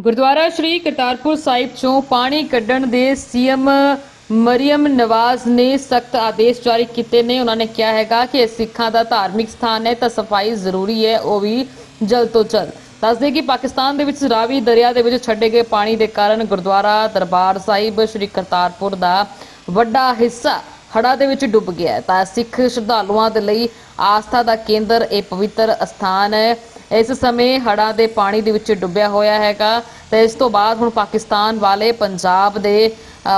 ਗੁਰਦੁਆਰਾ ਸ਼੍ਰੀ ਕਰਤਾਰਪੁਰ ਸਾਹਿਬ ਚੋਂ ਪਾਣੀ ਕੱਢਣ ਦੇ ਸੀਐਮ ਮਰੀਮ ਨਵਾਜ਼ ਨੇ ਸਖਤ ਆਦੇਸ਼ ਜਾਰੀ ਕੀਤੇ ਨੇ। ਉਹਨਾਂ ਨੇ ਕਿਹਾ ਹੈਗਾ ਕਿ ਇਹ ਸਿੱਖਾਂ ਦਾ ਧਾਰਮਿਕ ਸਥਾਨ ਹੈ, ਤਾਂ ਸਫ਼ਾਈ ਜ਼ਰੂਰੀ ਹੈ, ਉਹ ਵੀ ਜਲਦ ਤੋਂ ਜਲਦ। ਦੱਸਦੇ ਕਿ ਪਾਕਿਸਤਾਨ ਦੇ ਵਿੱਚ ਰਾਵੀ ਦਰਿਆ ਦੇ ਵਿੱਚ ਛੱਡੇ ਗਏ ਪਾਣੀ ਦੇ ਕਾਰਨ ਗੁਰਦੁਆਰਾ ਦਰਬਾਰ ਸਾਹਿਬ ਸ਼੍ਰੀ ਕਰਤਾਰਪੁਰ ਦਾ ਵੱਡਾ ਹਿੱਸਾ ਹੜ੍ਹਾਂ ਦੇ ਵਿੱਚ ਡੁੱਬ ਗਿਆ ਤਾਂ ਸਿੱਖ ਸ਼ਰਧਾਲੂਆਂ ਦੇ ਲਈ ਆਸਥਾ ਦਾ ਕੇਂਦਰ, ਇਹ ਪਵਿੱਤਰ ਅਸਥਾਨ ਹੈ। ਇਸ ਸਮੇਂ ਹੜ੍ਹਾਂ ਦੇ ਪਾਣੀ ਦੇ ਵਿੱਚ ਡੁੱਬਿਆ ਹੋਇਆ ਹੈਗਾ ਤੇ ਇਸ ਤੋਂ ਬਾਅਦ ਹੁਣ ਪਾਕਿਸਤਾਨ ਵਾਲੇ ਪੰਜਾਬ ਦੇ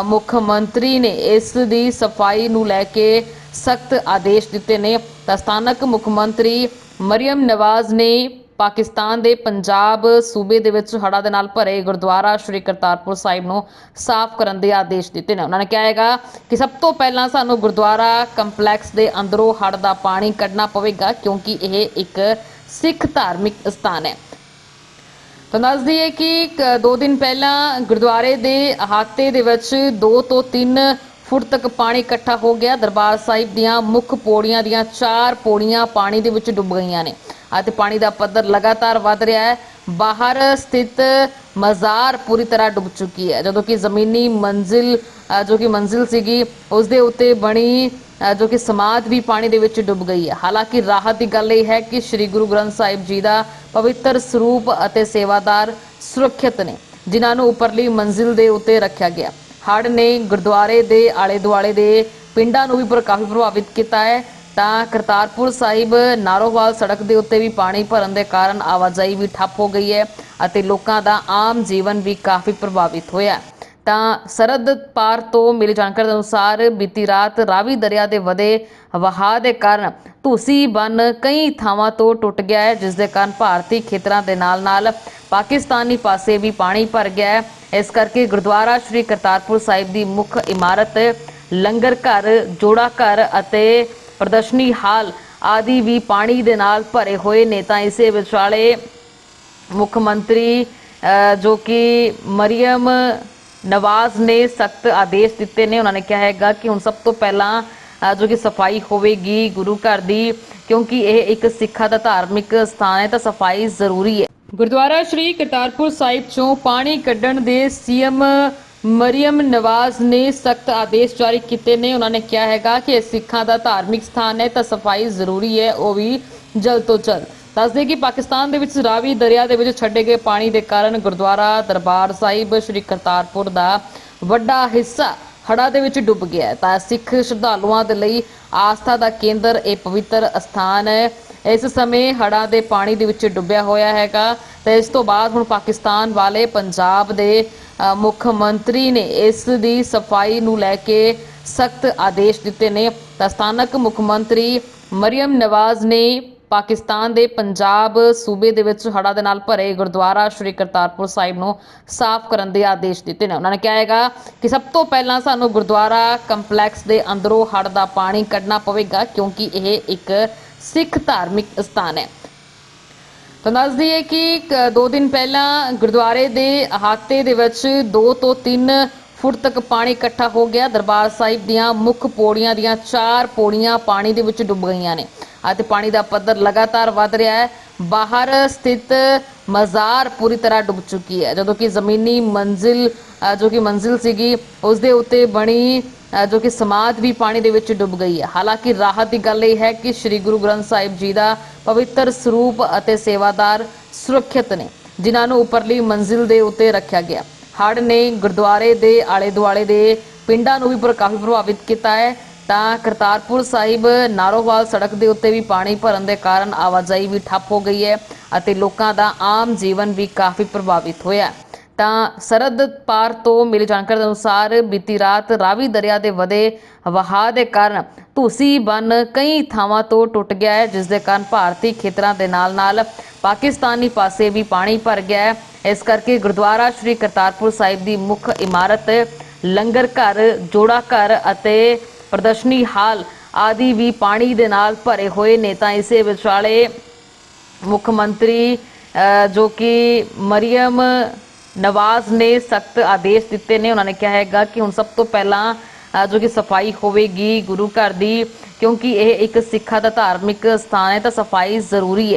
ਮੁੱਖ ਮੰਤਰੀ ਨੇ ਇਸ ਦੀ ਸਫ਼ਾਈ ਨੂੰ ਲੈ ਕੇ ਸਖਤ ਆਦੇਸ਼ ਦਿੱਤੇ ਨੇ। ਤਾਂ ਸਥਾਨਕ ਮੁੱਖ ਮੰਤਰੀ ਮਰੀਮ ਨਵਾਜ਼ ਨੇ ਪਾਕਿਸਤਾਨ ਦੇ ਪੰਜਾਬ ਸੂਬੇ ਦੇ ਵਿੱਚ ਹੜ੍ਹਾਂ ਦੇ ਨਾਲ ਭਰੇ ਗੁਰਦੁਆਰਾ ਸ਼੍ਰੀ ਕਰਤਾਰਪੁਰ ਸਾਹਿਬ ਨੂੰ ਸਾਫ਼ ਕਰਨ ਦੇ ਆਦੇਸ਼ ਦਿੱਤੇ ਨੇ। ਉਹਨਾਂ ਨੇ ਕਿਹਾ ਹੈਗਾ ਕਿ ਸਭ ਤੋਂ ਪਹਿਲਾਂ ਸਾਨੂੰ ਗੁਰਦੁਆਰਾ ਕੰਪਲੈਕਸ ਦੇ ਅੰਦਰੋਂ ਹੜ੍ਹ ਦਾ ਪਾਣੀ ਕੱਢਣਾ ਪਵੇਗਾ ਕਿਉਂਕਿ ਇਹ ਇੱਕ ਸਿੱਖ ਧਾਰਮਿਕ ਸਥਾਨ ਹੈ। ਤਾਂ ਦੱਸ ਦਈਏ ਕਿ ਕ- ਦੋ ਦਿਨ ਪਹਿਲਾਂ ਗੁਰਦੁਆਰੇ ਦੇ ਅਹਾਤੇ ਦੇ ਵਿੱਚ 2 ਤੋਂ 3 ਫੁੱਟ ਤੱਕ ਪਾਣੀ ਇਕੱਠਾ ਹੋ ਗਿਆ। ਦਰਬਾਰ ਸਾਹਿਬ ਦੀਆਂ ਮੁੱਖ ਪੌੜੀਆਂ ਦੀਆਂ ਚਾਰ ਪੌੜੀਆਂ ਪਾਣੀ ਦੇ ਵਿੱਚ ਡੁੱਬ ਗਈਆਂ ਨੇ ਅਤੇ ਪਾਣੀ ਦਾ ਪੱਧਰ ਲਗਾਤਾਰ ਵਧ ਰਿਹਾ ਹੈ। ਬਾਹਰ ਸਥਿਤ ਮਜ਼ਾਰ ਪੂਰੀ ਤਰ੍ਹਾਂ ਡੁੱਬ ਚੁੱਕੀ ਹੈ। ਜਦੋਂ ਕਿ ਜ਼ਮੀਨੀ ਮੰਜ਼ਿਲ ਜੋ ਕਿ ਮੰਜ਼ਿਲ ਸੀਗੀ ਉਸ ਦੇ ਉੱਤੇ ਬਣੀ ਜੋ ਕਿ ਸਮਾਧ ਵੀ ਪਾਣੀ ਦੇ ਵਿੱਚ ਡੁੱਬ ਗਈ ਹੈ। ਹਾਲਾਂਕਿ ਰਾਹਤ ਦੀ ਗੱਲ ਇਹ ਹੈ ਕਿ ਸ੍ਰੀ ਗੁਰੂ ਗ੍ਰੰਥ ਸਾਹਿਬ ਜੀ ਦਾ ਪਵਿੱਤਰ ਸਰੂਪ ਅਤੇ ਸੇਵਾਦਾਰ ਸੁਰੱਖਿਅਤ ਨੇ, ਜਿਨ੍ਹਾਂ ਨੂੰ ਉੱਪਰਲੀ ਮੰਜ਼ਿਲ ਦੇ ਉੱਤੇ ਰੱਖਿਆ ਗਿਆ। ਹੜ੍ਹ ਨੇ ਗੁਰਦੁਆਰੇ ਦੇ ਆਲੇ ਦੁਆਲੇ ਦੇ ਪਿੰਡਾਂ ਨੂੰ ਵੀ ਪਰ ਕਾਫੀ ਪ੍ਰਭਾਵਿਤ ਕੀਤਾ ਹੈ। ਤਾਂ ਕਰਤਾਰਪੁਰ ਸਾਹਿਬ ਨਾਰੋਵਾਲ ਸੜਕ ਦੇ ਉੱਤੇ ਵੀ ਪਾਣੀ ਭਰਨ ਦੇ ਕਾਰਨ ਆਵਾਜਾਈ ਵੀ ਠੱਪ ਹੋ ਗਈ ਹੈ ਅਤੇ ਲੋਕਾਂ ਦਾ ਆਮ ਜੀਵਨ ਵੀ ਕਾਫੀ ਪ੍ਰਭਾਵਿਤ ਹੋਇਆ ਤਾਂ ਸਰਦ ਪਾਰ ਤੋਂ ਮਿਲੀ ਜਾਣਕਾਰੀ ਦੇ ਅਨੁਸਾਰ ਬੀਤੀ ਰਾਤ ਰਾਵੀ ਦਰਿਆ ਦੇ ਵਧੇ ਵਹਾਅ ਦੇ ਕਾਰਨ ਧੂਸੀ ਬੰਨ ਕਈ ਥਾਵਾਂ ਤੋਂ ਟੁੱਟ ਗਿਆ ਹੈ, ਜਿਸ ਦੇ ਕਾਰਨ ਭਾਰਤੀ ਖੇਤਰਾਂ ਦੇ ਨਾਲ-ਨਾਲ ਪਾਕਿਸਤਾਨੀ ਪਾਸੇ ਵੀ ਪਾਣੀ ਭਰ ਗਿਆ ਹੈ। ਇਸ ਕਰਕੇ ਗੁਰਦੁਆਰਾ ਸ਼੍ਰੀ ਕਰਤਾਰਪੁਰ ਸਾਹਿਬ ਦੀ ਮੁੱਖ ਇਮਾਰਤ, ਲੰਗਰ ਘਰ, ਜੋੜਾ ਘਰ ਅਤੇ ਪ੍ਰਦਰਸ਼ਨੀ ਹਾਲ ਆਦਿ ਵੀ ਪਾਣੀ ਦੇ ਨਾਲ ਭਰੇ ਹੋਏ ਨੇ। ਤਾਂ ਇਸੇ ਵਿਚਾਲੇ ਮੁੱਖ ਮੰਤਰੀ ਜੋ ਕਿ ਮਰੀਮ ਨਵਾਜ਼ ਨੇ ਸਖਤ ਆਦੇਸ਼ ਦਿੱਤੇ ਨੇ। ਉਹਨਾਂ ਨੇ ਕਿਹਾ ਹੈਗਾ ਕਿ ਹੁਣ ਸਭ ਤੋਂ ਪਹਿਲਾਂ ਜੋ ਕਿ ਸਫ਼ਾਈ ਹੋਵੇਗੀ ਗੁਰੂ ਘਰ ਦੀ, ਕਿਉਂਕਿ ਇਹ ਇੱਕ ਸਿੱਖਾਂ ਦਾ ਧਾਰਮਿਕ ਸਥਾਨ ਹੈ, ਤਾਂ ਸਫ਼ਾਈ ਜ਼ਰੂਰੀ ਹੈ। ਗੁਰਦੁਆਰਾ ਸ਼੍ਰੀ ਕਰਤਾਰਪੁਰ ਸਾਹਿਬ ਚੋਂ ਪਾਣੀ ਕੱਢਣ ਦੇ ਸੀਐਮ ਮਰੀਮ ਨਵਾਜ਼ ਨੇ ਸਖਤ ਆਦੇਸ਼ ਜਾਰੀ ਕੀਤੇ ਨੇ। ਉਹਨਾਂ ਨੇ ਕਿਹਾ ਹੈਗਾ ਕਿ ਇਹ ਸਿੱਖਾਂ ਦਾ ਧਾਰਮਿਕ ਸਥਾਨ ਹੈ, ਤਾਂ ਸਫ਼ਾਈ ਜ਼ਰੂਰੀ ਹੈ, ਉਹ ਵੀ ਜਲਦ ਤੋਂ ਜਲਦ। ਦੱਸਦੇ ਕਿ ਪਾਕਿਸਤਾਨ ਦੇ ਵਿੱਚ ਰਾਵੀ ਦਰਿਆ ਦੇ ਵਿੱਚ ਛੱਡੇ ਗਏ ਪਾਣੀ ਦੇ ਕਾਰਨ ਗੁਰਦੁਆਰਾ ਦਰਬਾਰ ਸਾਹਿਬ ਸ਼੍ਰੀ ਕਰਤਾਰਪੁਰ ਦਾ ਵੱਡਾ ਹਿੱਸਾ ਹੜ੍ਹਾਂ ਦੇ ਵਿੱਚ ਡੁੱਬ ਗਿਆ ਹੈ। ਤਾਂ ਸਿੱਖ ਸ਼ਰਧਾਲੂਆਂ ਦੇ ਲਈ ਆਸਥਾ ਦਾ ਕੇਂਦਰ ਇਹ ਪਵਿੱਤਰ ਅਸਥਾਨ ਹੈ। ਇਸ ਸਮੇਂ ਹੜ੍ਹਾਂ ਦੇ ਪਾਣੀ ਦੇ ਵਿੱਚ ਡੁੱਬਿਆ ਹੋਇਆ ਹੈਗਾ। ਤੇ ਇਸ ਤੋਂ ਬਾਅਦ ਹੁਣ ਪਾਕਿਸਤਾਨ ਵਾਲੇ ਪੰਜਾਬ ਦੇ ਮੁੱਖ ਮੰਤਰੀ ਨੇ ਇਸ ਦੀ ਸਫ਼ਾਈ ਨੂੰ ਲੈ ਕੇ ਸਖਤ ਆਦੇਸ਼ ਦਿੱਤੇ ਨੇ। ਤਾਂ ਸਥਾਨਕ ਮੁੱਖ ਮੰਤਰੀ ਮਰੀਮ ਨਵਾਜ਼ ਨੇ ਪਾਕਿਸਤਾਨ ਦੇ ਪੰਜਾਬ ਸੂਬੇ ਦੇ ਵਿੱਚ ਹੜ੍ਹਾਂ ਦੇ ਨਾਲ ਭਰੇ ਗੁਰਦੁਆਰਾ ਸ਼੍ਰੀ ਕਰਤਾਰਪੁਰ ਸਾਹਿਬ ਨੂੰ ਸਾਫ਼ ਕਰਨ ਦੇ ਆਦੇਸ਼ ਦਿੱਤੇ ਨੇ। ਉਹਨਾਂ ਨੇ ਕਿਹਾ ਹੈਗਾ ਕਿ ਸਭ ਤੋਂ ਪਹਿਲਾਂ ਸਾਨੂੰ ਗੁਰਦੁਆਰਾ ਕੰਪਲੈਕਸ ਦੇ ਅੰਦਰੋਂ ਹੜ੍ਹ ਦਾ ਪਾਣੀ ਕੱਢਣਾ ਪਵੇਗਾ ਕਿਉਂਕਿ ਇਹ ਇੱਕ ਸਿੱਖ ਧਾਰਮਿਕ ਸਥਾਨ ਹੈ। ਤਾਂ ਦੱਸ ਦਈਏ ਕਿ ਕ- ਦੋ ਦਿਨ ਪਹਿਲਾਂ ਗੁਰਦੁਆਰੇ ਦੇ ਅਹਾਤੇ ਦੇ ਵਿੱਚ 2 ਤੋਂ 3 ਫੁੱਟ ਤੱਕ ਪਾਣੀ ਇਕੱਠਾ ਹੋ ਗਿਆ। ਦਰਬਾਰ ਸਾਹਿਬ ਦੀਆਂ ਮੁੱਖ ਪੌੜੀਆਂ ਦੀਆਂ ਚਾਰ ਪੌੜੀਆਂ ਪਾਣੀ ਦੇ ਵਿੱਚ ਡੁੱਬ ਗਈਆਂ ਨੇ। ਅਤੇ ਪਾਣੀ ਦਾ ਪੱਧਰ ਲਗਾਤਾਰ ਵਧ ਰਿਹਾ ਹੈ। ਬਾਹਰ ਸਥਿਤ ਮਜ਼ਾਰ ਪੂਰੀ ਤਰ੍ਹਾਂ ਡੁੱਬ ਚੁੱਕੀ ਹੈ। ਜਦੋਂ ਕਿ ਜ਼ਮੀਨੀ ਮੰਜ਼ਿਲ ਜੋ ਕਿ ਮੰਜ਼ਿਲ ਸੀਗੀ, ਉਸ ਦੇ ਉੱਤੇ ਬਣੀ ਜੋ ਕਿ ਸਮਾਧ ਵੀ ਪਾਣੀ ਦੇ ਵਿੱਚ ਡੁੱਬ ਗਈ ਹੈ। ਹਾਲਾਂਕਿ ਰਾਹਤ ਦੀ ਗੱਲ ਇਹ ਹੈ ਕਿ ਸ੍ਰੀ ਗੁਰੂ ਗ੍ਰੰਥ ਸਾਹਿਬ ਜੀ ਦਾ ਪਵਿੱਤਰ ਸਰੂਪ ਅਤੇ ਸੇਵਾਦਾਰ ਸੁਰੱਖਿਅਤ ਨੇ, ਜਿਨ੍ਹਾਂ ਨੂੰ ਉੱਪਰਲੀ ਮੰਜ਼ਿਲ ਦੇ ਉੱਤੇ ਰੱਖਿਆ ਗਿਆ। ਹੜ੍ਹ ਨੇ ਗੁਰਦੁਆਰੇ ਦੇ ਆਲੇ ਦੁਆਲੇ ਦੇ ਪਿੰਡਾਂ ਨੂੰ ਵੀ ਪਰ ਕਾਫੀ ਪ੍ਰਭਾਵਿਤ ਕੀਤਾ ਹੈ। ਤਾਂ ਕਰਤਾਰਪੁਰ ਸਾਹਿਬ ਨਾਰੋਵਾਲ ਸੜਕ ਦੇ ਉੱਤੇ ਵੀ ਪਾਣੀ ਭਰਨ ਦੇ ਕਾਰਨ ਆਵਾਜਾਈ ਵੀ ਠੱਪ ਹੋ ਗਈ ਹੈ ਅਤੇ ਲੋਕਾਂ ਦਾ ਆਮ ਜੀਵਨ ਵੀ ਕਾਫੀ ਪ੍ਰਭਾਵਿਤ ਹੋਇਆ ਤਾਂ ਸਰਦ ਪਾਰ ਤੋਂ ਮਿਲੀ ਜਾਣਕਾਰੀ ਦੇ ਅਨੁਸਾਰ ਬੀਤੀ ਰਾਤ ਰਾਵੀ ਦਰਿਆ ਦੇ ਵਧੇ ਵਹਾਅ ਦੇ ਕਾਰਨ ਧੂਸੀ ਬੰਨ ਕਈ ਥਾਵਾਂ ਤੋਂ ਟੁੱਟ ਗਿਆ ਹੈ, ਜਿਸ ਦੇ ਕਾਰਨ ਭਾਰਤੀ ਖੇਤਰਾਂ ਦੇ ਨਾਲ-ਨਾਲ ਪਾਕਿਸਤਾਨੀ ਪਾਸੇ ਵੀ ਪਾਣੀ ਭਰ ਗਿਆ ਹੈ। ਇਸ ਕਰਕੇ ਗੁਰਦੁਆਰਾ ਸ਼੍ਰੀ ਕਰਤਾਰਪੁਰ ਸਾਹਿਬ ਦੀ ਮੁੱਖ ਇਮਾਰਤ ਲੰਗਰ ਘਰ, ਜੋੜਾ ਘਰ ਅਤੇ ਪ੍ਰਦਰਸ਼ਨੀ ਹਾਲ ਆਦਿ ਵੀ ਪਾਣੀ ਦੇ ਨਾਲ ਭਰੇ ਹੋਏ ਨੇ, ਤਾਂ ਇਸੇ ਵਿਚਾਲੇ ਮੁੱਖ ਮੰਤਰੀ ਜੋ ਕਿ ਮਰੀਮ ਨਵਾਜ਼ ਨੇ ਸਖਤ ਆਦੇਸ਼ ਦਿੱਤੇ ਨੇ। ਉਹਨਾਂ ਨੇ ਕਿਹਾ ਹੈਗਾ ਕਿ ਹੁਣ ਸਭ ਤੋਂ ਪਹਿਲਾਂ ਜੋ ਕਿ ਸਫ਼ਾਈ ਹੋਵੇਗੀ ਗੁਰੂ ਘਰ ਦੀ, ਕਿਉਂਕਿ ਇਹ ਇੱਕ ਸਿੱਖਾਂ ਦਾ ਧਾਰਮਿਕ ਸਥਾਨ ਹੈ, ਤਾਂ ਸਫ਼ਾਈ ਜ਼ਰੂਰੀ ਹੈ।